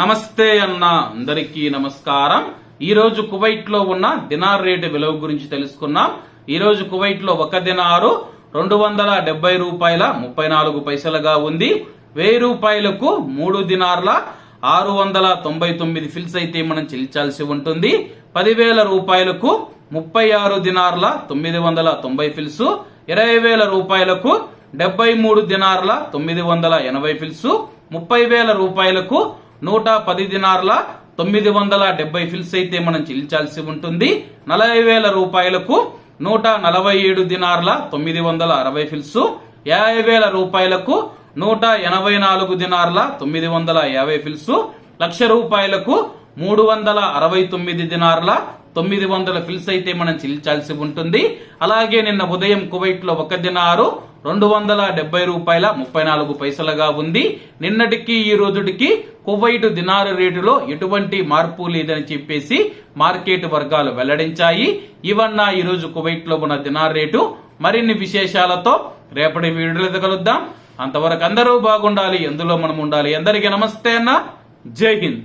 నమస్తే అన్న అందరికీ నమస్కారం. ఈ రోజు కువైట్లో ఉన్న దినార్ రేటు విలువ గురించి తెలుసుకున్నాం. ఈ రోజు కువైట్లో ఒక దినారు రెండు వందల డెబ్బై రూపాయల ముప్పై నాలుగు పైసలుగా ఉంది. వెయ్యి రూపాయలకు మూడు దినార్ల ఆరు వందల తొంభై తొమ్మిది ఫిల్స్ అయితే మనం చెల్లించాల్సి ఉంటుంది. పదివేల రూపాయలకు ముప్పై ఆరు దినార్ల తొమ్మిది వందల తొంభై ఫిల్స్. ఇరవై వేల రూపాయలకు డెబ్బై మూడు దినార్ల తొమ్మిది వందల ఎనభై ఫిల్స్. ముప్పై వేల రూపాయలకు నూట పది దినార్ల తొమ్మిది వందల డెబ్బై ఫిల్స్ అయితే మనం చెల్లించాల్సి ఉంటుంది. నలభై వేల రూపాయలకు నూట నలభై ఏడు దినార్ల తొమ్మిది వందల అరవై ఫిల్స్. యాభై వేల రూపాయలకు నూట ఎనభై నాలుగు దినార్ల తొమ్మిది వందల యాభై ఫిల్స్. లక్ష రూపాయలకు మూడు వందల అరవై తొమ్మిది దినార్ల తొమ్మిది వందల ఫిల్స్ అయితే మనం చెల్లించాల్సి ఉంటుంది. అలాగే నిన్న ఉదయం కువైట్లో ఒక దినారు రెండు వందల డెబ్బై రూపాయల ముప్పై నాలుగు పైసలుగా ఉంది. నిన్నటికి ఈ రోజుటికి కువైట్ దినారు రేటులో ఎటువంటి మార్పు లేదని చెప్పేసి మార్కెట్ వర్గాలు వెల్లడించాయి. ఇవన్న ఈ రోజు కువైట్లో ఉన్న దినార్ రేటు. మరిన్ని విశేషాలతో రేపటి వీడియోలో కలుద్దాం. అంతవరకు అందరూ బాగుండాలి. ఎందులో మనం ఉండాలి అందరికీ నమస్తే అన్న. జై హింద్.